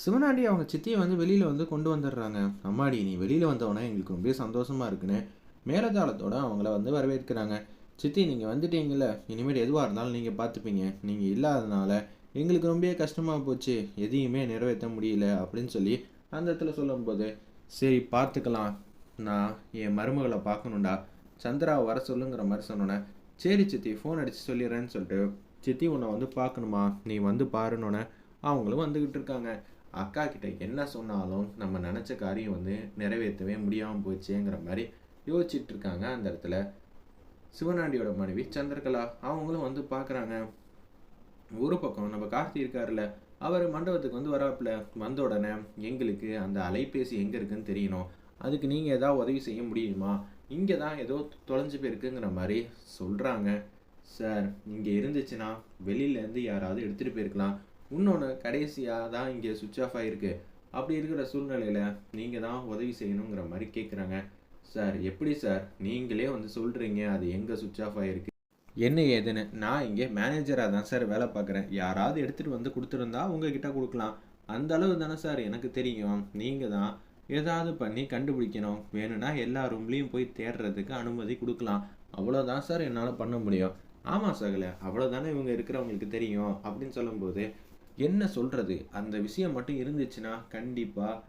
சிவனாண்டி அவங்க சித்தியை வந்து வெளியில் வந்து கொண்டு வந்துடுறாங்க. அம்மாடி நீ வெளியில் வந்தவொடனே எங்களுக்கு ரொம்ப சந்தோஷமாக இருக்குன்னு மேலதாளத்தோடு அவங்கள வந்து வரவேற்கிறாங்க. சித்தி நீங்கள் வந்துட்டீங்கல்ல. இனிமேல் எதுவாக இருந்தாலும் நீங்கள் பார்த்துப்பீங்க. நீங்கள் இல்லாதனால எங்களுக்கு ரொம்ப கஷ்டமாக போச்சு. எதையுமே நிறைவேற்ற முடியல அப்படின்னு சொல்லி அந்த இடத்துல சொல்லும்போது சரி பார்த்துக்கலாம். நான் என் மருமகளை பார்க்கணுண்டா சந்திராவை வர சொல்லுங்கிற மாதிரி சொன்னோன்னே சரி சித்தி ஃபோன் அடித்து சொல்லிடுறேன்னு சொல்லிட்டு சித்தி உன்னை வந்து பார்க்கணுமா? நீ வந்து பாருன்னொன்னே அவங்களும் வந்துக்கிட்டு இருக்காங்க. அக்கா கிட்ட என்ன சொன்னாலும் நம்ம நினச்ச காரியம் வந்து நிறைவேற்றவே முடியாமல் போச்சேங்கிற மாதிரி யோசிச்சுட்டு இருக்காங்க அந்த இடத்துல. சிவனாண்டியோட மனைவி சந்திரகலா அவங்களும் வந்து பார்க்குறாங்க. ஒரு பக்கம் நம்ம கார்த்தி இருக்கார்ல அவர் மண்டபத்துக்கு வந்து வராப்புல வந்த உடனே எங்களுக்கு அந்த அலைபேசி எங்கே இருக்குன்னு தெரியணும். அதுக்கு நீங்கள் ஏதாவது உதவி செய்ய முடியுமா? இங்கே தான் ஏதோ தொலைஞ்சு போயிருக்குங்கிற மாதிரி சொல்கிறாங்க சார் இங்கே இருந்துச்சுன்னா வெளியிலேருந்து யாராவது எடுத்துகிட்டு போயிருக்கலாம். இன்னொன்று கடைசியாக தான் இங்கே சுவிட்ச் ஆஃப் ஆகிருக்கு அப்படி இருக்கிற சூழ்நிலையில் நீங்கள் தான் உதவி செய்யணுங்கிற மாதிரி கேட்குறாங்க சார் எப்படி சார் நீங்களே வந்து சொல்கிறீங்க அது எங்கே சுவிட்ச் ஆஃப் ஆகிருக்கு என்ன ஏதுன்னு? நான் இங்கே மேனேஜராக தான் சார் வேலை பார்க்குறேன். யாராவது எடுத்துகிட்டு வந்து கொடுத்துருந்தா உங்ககிட்ட கொடுக்கலாம். அந்த அளவு தானே சார் எனக்கு தெரியும். நீங்கள் தான் ஏதாவது பண்ணி கண்டுபிடிக்கணும். வேணும்னா எல்லா ரூம்லேயும் போய் தேடுறதுக்கு அனுமதி கொடுக்கலாம். அவ்வளோதான் சார் என்னால் பண்ண முடியும். ஆமாம் சகல அவ்வளோதானே இவங்க இருக்கிறவங்களுக்கு தெரியும் அப்படின்னு சொல்லும்போது என்ன சொல்கிறது அந்த விஷயம் மட்டும் இருந்துச்சுன்னா கண்டிப்பாக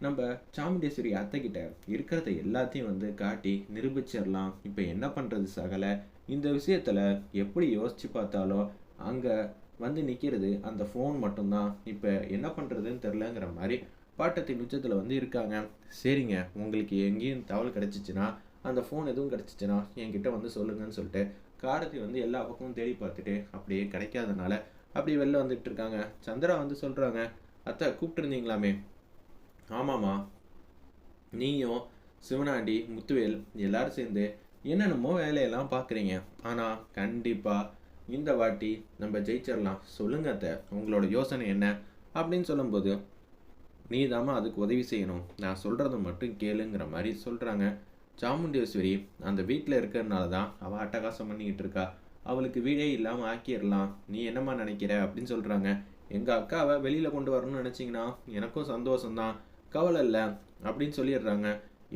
நம்ம சாமுண்டேஸ்வரி அத்தைக்கிட்ட இருக்கிறத எல்லாத்தையும் வந்து காட்டி நிரூபிச்சிடலாம் இப்போ என்ன பண்ணுறது சகல? இந்த விஷயத்தில் எப்படி யோசித்து பார்த்தாலும் அங்கே வந்து நிற்கிறது அந்த ஃபோன் மட்டும்தான். இப்போ என்ன பண்ணுறதுன்னு தெரிலங்கிற மாதிரி பாட்டத்தின் உச்சத்தில் வந்து இருக்காங்க. சரிங்க உங்களுக்கு எங்கேயும் தகவல் கிடச்சிச்சின்னா அந்த ஃபோன் எதுவும் கிடச்சிச்சின்னா என்கிட்ட வந்து சொல்லுங்கன்னு சொல்லிட்டு காரத்தை வந்து எல்லா பக்கமும் தேடி பார்த்துட்டு அப்படியே கிடைக்காதனால அப்படி வெளில வந்துட்டு இருக்காங்க. சந்திரா வந்து சொல்கிறாங்க அத்தை கூப்பிட்டுருந்தீங்களாமே ஆமாம்மா. நீயும் சிவனாண்டி முத்துவேல் எல்லாரும் சேர்ந்து என்னென்னமோ வேலையெல்லாம் பார்க்குறீங்க ஆனால் கண்டிப்பாக இந்த வாட்டி நம்ம ஜெயிச்சிடலாம் சொல்லுங்க அத்தை உங்களோட யோசனை என்ன? அப்படின்னு சொல்லும்போது நீ தாமா அதுக்கு உதவி செய்யணும். நான் சொல்கிறத மட்டும் கேளுங்கிற மாதிரி சொல்கிறாங்க சாமுண்டேஸ்வரி அந்த வீட்டில் இருக்கிறதுனால தான் அவள் அட்டகாசம் பண்ணிக்கிட்டு இருக்கா. அவளுக்கு வீடே இல்லாமல் ஆக்கிடலாம் நீ என்னம்மா நினைக்கிற? அப்படின்னு சொல்கிறாங்க எங்கள் அக்காவை வெளியில் கொண்டு வரணும்னு நினச்சிங்கன்னா எனக்கும் சந்தோஷம்தான். கவலை இல்லை அப்படின்னு சொல்லிடுறாங்க.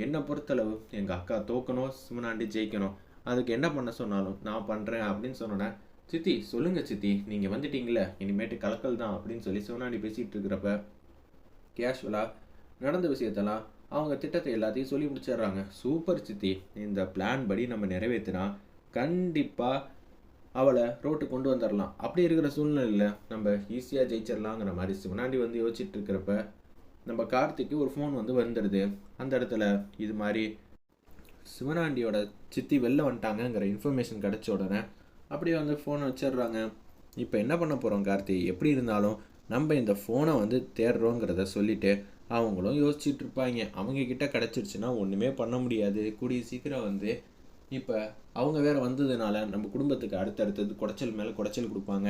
என்னை பொறுத்தளவு எங்கள் அக்கா தோக்கணும் சிவனாண்டி ஜெயிக்கணும். அதுக்கு என்ன பண்ண சொன்னாலும் நான் பண்ணுறேன் அப்படின்னு சொன்னேன் சித்தி சொல்லுங்கள் சித்தி நீங்கள் வந்துட்டீங்களே இனிமேட்டு கலக்கல் தான் அப்படின்னு சொல்லி சிவனாண்டி பேசிகிட்டு இருக்கிறப்ப கேஷுவலாக நடந்த விஷயத்தெல்லாம் அவங்க திட்டத்தை எல்லாத்தையும் சொல்லி முடிச்சிடுறாங்க. சூப்பர் சித்தி இந்த பிளான் படி நம்ம நிறைவேற்றினா கண்டிப்பாக அவளை ரோட்டு கொண்டு வந்துடலாம் அப்படி இருக்கிற சூழ்நிலையில் நம்ம ஈஸியாக ஜெயிச்சிடலாங்கிற மாதிரி சிவனாண்டி வந்து யோசிச்சுட்டு இருக்கிறப்ப நம்ம கார்த்திக்கு ஒரு ஃபோன் வந்து வந்துடுது அந்த இடத்துல இது மாதிரி சிவனாண்டியோட சித்தி வெளில வந்துட்டாங்கங்கிற இன்ஃபர்மேஷன் கிடச்ச உடனே அப்படியே வந்து ஃபோனை வச்சிடுறாங்க. இப்போ என்ன பண்ண போகிறோம் கார்த்தி? எப்படி இருந்தாலும் நம்ம இந்த ஃபோனை வந்து தேடுறோங்கிறத சொல்லிட்டு அவங்களும் யோசிச்சுட்டு இருப்பாங்க. அவங்க கிட்ட கிடச்சிருச்சுன்னா ஒன்றுமே பண்ண முடியாது. கூடிய சீக்கிரம் வந்து இப்போ அவங்க வேறு வந்ததுனால நம்ம குடும்பத்துக்கு அடுத்தடுத்தது குடைச்சல் மேலே குடைச்சல் கொடுப்பாங்க.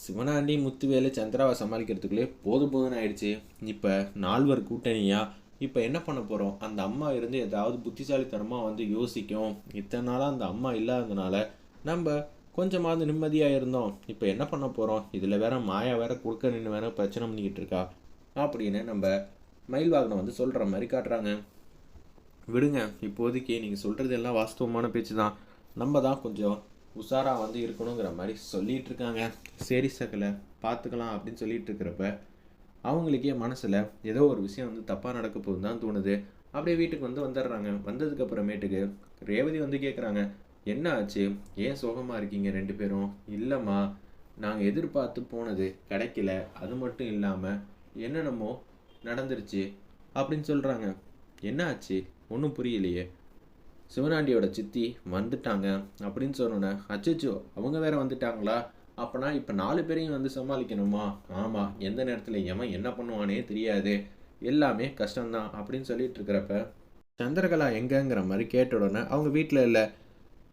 சிவனாண்டி முத்துவேலு சந்திராவை சமாளிக்கிறதுக்குள்ளே போதும் போதுன்னு ஆயிடுச்சு. இப்போ நால்வர் கூட்டணியாக இப்போ என்ன பண்ண போகிறோம் அந்த அம்மா இருந்து ஏதாவது புத்திசாலித்தனமாக வந்து யோசிக்கும். இத்தனை நாளாக அந்த அம்மா இல்லாததுனால நம்ம கொஞ்சமாவது நிம்மதியாக இருந்தோம். இப்போ என்ன பண்ண போகிறோம் இதில் வேற மாயா வேற குறுக்க நின்று வேற பிரச்சனை பண்ணிக்கிட்டு இருக்கா? அப்படின்னு நம்ம மயில் வாகனம் வந்து சொல்கிற மாதிரி காட்டுறாங்க. விடுங்க இப்போதைக்கு நீங்கள் சொல்கிறது எல்லாம் வாஸ்தவமான பேச்சு தான். நம்ம தான் கொஞ்சம் உஷாராக வந்து இருக்கணுங்கிற மாதிரி சொல்லிகிட்டு இருக்காங்க. சரி சகலை பார்த்துக்கலாம் அப்படின்னு சொல்லிட்டு இருக்கிறப்ப அவங்களுக்கே மனசில் ஏதோ ஒரு விஷயம் வந்து தப்பாக நடக்க போகுதுன்னு தான் தோணுது. அப்படியே வீட்டுக்கு வந்து வந்துடுறாங்க. வந்ததுக்கப்புறமேட்டுக்கு ரேவதி வந்து கேட்குறாங்க என்ன ஆச்சு? ஏன் சோகமாக இருக்கீங்க ரெண்டு பேரும்? இல்லைம்மா நாங்கள் எதிர்பார்த்து போனது கிடைக்கல. அது மட்டும் இல்லாமல் என்னென்னமோ நடந்துருச்சு அப்படின்னு சொல்கிறாங்க என்ன ஆச்சு? ஒன்றும் புரியலையே. சிவனாண்டியோட சித்தி வந்துட்டாங்க. அப்படின்னு சொன்னோன்னே அச்சச்சோ அவங்க வேற வந்துட்டாங்களா? அப்போனா இப்போ நாலு பேரையும் வந்து சமாளிக்கணுமா? ஆமாம் எந்த நேரத்தில் எவன் என்ன பண்ணுவானே தெரியாது. எல்லாமே கஷ்டம்தான் அப்படின்னு சொல்லிட்டு இருக்கிறப்ப சந்திரகலா எங்கங்கிற மாதிரி கேட்ட உடனே அவங்க வீட்டில் இல்லை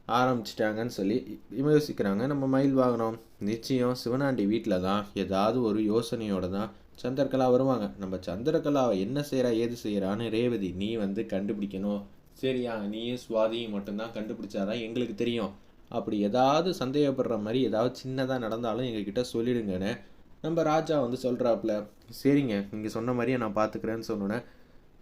ஆரம்பிச்சிட்டாங்கன்னு சொல்லி யோசிக்கிறாங்க நம்ம மயில் வாகனம். நிச்சயம் சிவனாண்டி வீட்டில் தான் ஏதாவது ஒரு யோசனையோடு தான் சந்திரகலா வருவாங்க. நம்ம சந்திரகலாவை என்ன செய்கிறா ஏது செய்கிறான்னு ரேவதி நீ வந்து கண்டுபிடிக்கணும். சரியா நீயும் சுவாதியும் மட்டும்தான் கண்டுபிடிச்சாதான் எங்களுக்கு தெரியும். அப்படி ஏதாவது சந்தேகப்படுற மாதிரி ஏதாவது சின்னதாக நடந்தாலும் எங்ககிட்ட சொல்லிடுங்கன்னு நம்ம ராஜா வந்து சொல்கிறாப்புல சரிங்க நீங்கள் சொன்ன மாதிரியே நான் பார்த்துக்கிறேன்னு சொன்னோன்னே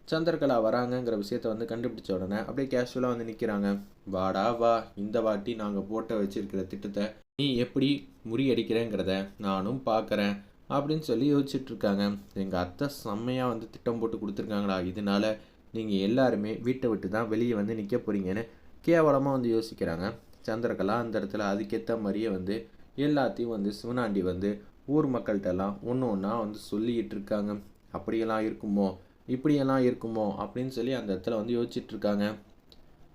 சந்திரகலா வராங்கங்கிற விஷயத்த வந்து கண்டுபிடிச்ச உடனே அப்படியே கேஷுவலாக வந்து நிற்கிறாங்க வாடா வா இந்த வாட்டி நாங்கள் போட்ட வச்சுருக்கிற திட்டத்தை நீ எப்படி முறியடிக்கிறேங்கிறத நானும் பார்க்குறேன் அப்படின்னு சொல்லி யோசிச்சுட்டு இருக்காங்க எங்கள் அத்தை செம்மையாக வந்து திட்டம் போட்டு கொடுத்துருக்காங்களா இதனால நீங்கள் எல்லாருமே வீட்டை விட்டு தான் வெளியே வந்து நிற்க போகிறீங்கன்னு கேவலமாக வந்து யோசிக்கிறாங்க. சந்திரகலா அந்த இடத்துல அதுக்கேற்ற மாதிரியே வந்து எல்லாத்தையும் வந்து சிவனாண்டி வந்து ஊர் மக்கள்கிட்டலாம் ஒன்று ஒன்றா வந்து சொல்லிக்கிட்டு இருக்காங்க அப்படியெல்லாம் இருக்குமோ? இப்படியெல்லாம் இருக்குமோ? அப்படின்னு சொல்லி அந்த இடத்துல வந்து யோசிச்சுட்ருக்காங்க.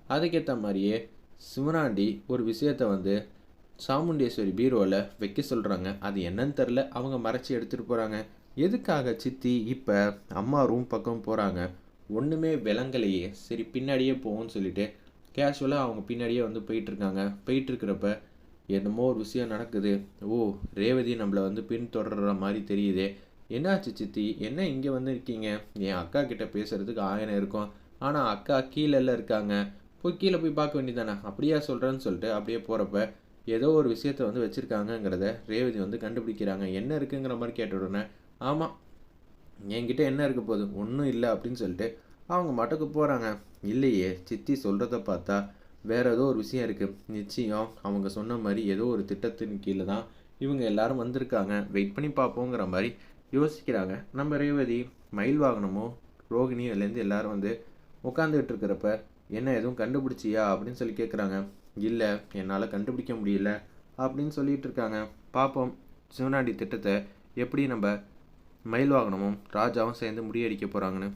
அதுக்கேற்ற மாதிரியே சிவனாண்டி ஒரு விஷயத்தை வந்து சாமுண்டேஸ்வரி பீரோவில் வைக்க சொல்கிறாங்க அது என்னன்னு தெரில அவங்க மறைச்சி எடுத்துகிட்டு போகிறாங்க எதுக்காக சித்தி இப்போ அம்மா ரூம் பக்கம் போகிறாங்க ஒன்றுமே விளங்கலையே. சரி பின்னாடியே போவோம்னு சொல்லிட்டு கேஷுவலாக அவங்க பின்னாடியே வந்து போயிட்டுருக்காங்க. போயிட்டுருக்கிறப்ப என்னமோ ஒரு விஷயம் நடக்குது. ஓ ரேவதி நம்மளை வந்து பின்தொடர்ற மாதிரி தெரியுதே. என்னாச்சு சித்தி? என்ன இங்கே வந்து இருக்கீங்க? என் அக்கா கிட்டே பேசுகிறதுக்கு ஆயிரம் இருக்கும். ஆனால் அக்கா கீழே இருக்காங்க. போய் கீழே போய் பார்க்க வேண்டியதானே அப்படியா சொல்கிறேன்னு சொல்லிட்டு அப்படியே போகிறப்ப ஏதோ ஒரு விஷயத்த வந்து வச்சுருக்காங்கங்கிறத ரேவதி வந்து கண்டுபிடிக்கிறாங்க. என்ன இருக்குங்கிற மாதிரி கேட்ட உடனே ஆமாம் என்கிட்ட என்ன இருக்க போகுது ஒன்றும் இல்லை அப்படின்னு சொல்லிட்டு அவங்க மட்டுக்கு போகிறாங்க இல்லையே சித்தி சொல்கிறத பார்த்தா வேற ஏதோ ஒரு விஷயம் இருக்குது நிச்சயம் அவங்க சொன்ன மாதிரி ஏதோ ஒரு திட்டத்தின் கீழே தான் இவங்க எல்லாரும் வந்திருக்காங்க. வெயிட் பண்ணி பார்ப்போங்கிற மாதிரி யோசிக்கிறாங்க. நம்ம ரேவதி மயில் வாகனமும் ரோகிணியோ இதுலேருந்து எல்லோரும் வந்து உட்காந்துக்கிட்டு இருக்கிறப்ப என்ன எதுவும் கண்டுபிடிச்சியா? அப்படின்னு சொல்லி கேட்குறாங்க இல்லை என்னால் கண்டுபிடிக்க முடியல அப்படின்னு சொல்லிட்டு இருக்காங்க. பார்ப்போம் சிவனாண்டி திட்டத்தை எப்படி நம்ம மயில் வாகனமும் ராஜாவும் சேர்ந்து முறியடிக்க போகிறாங்கன்னு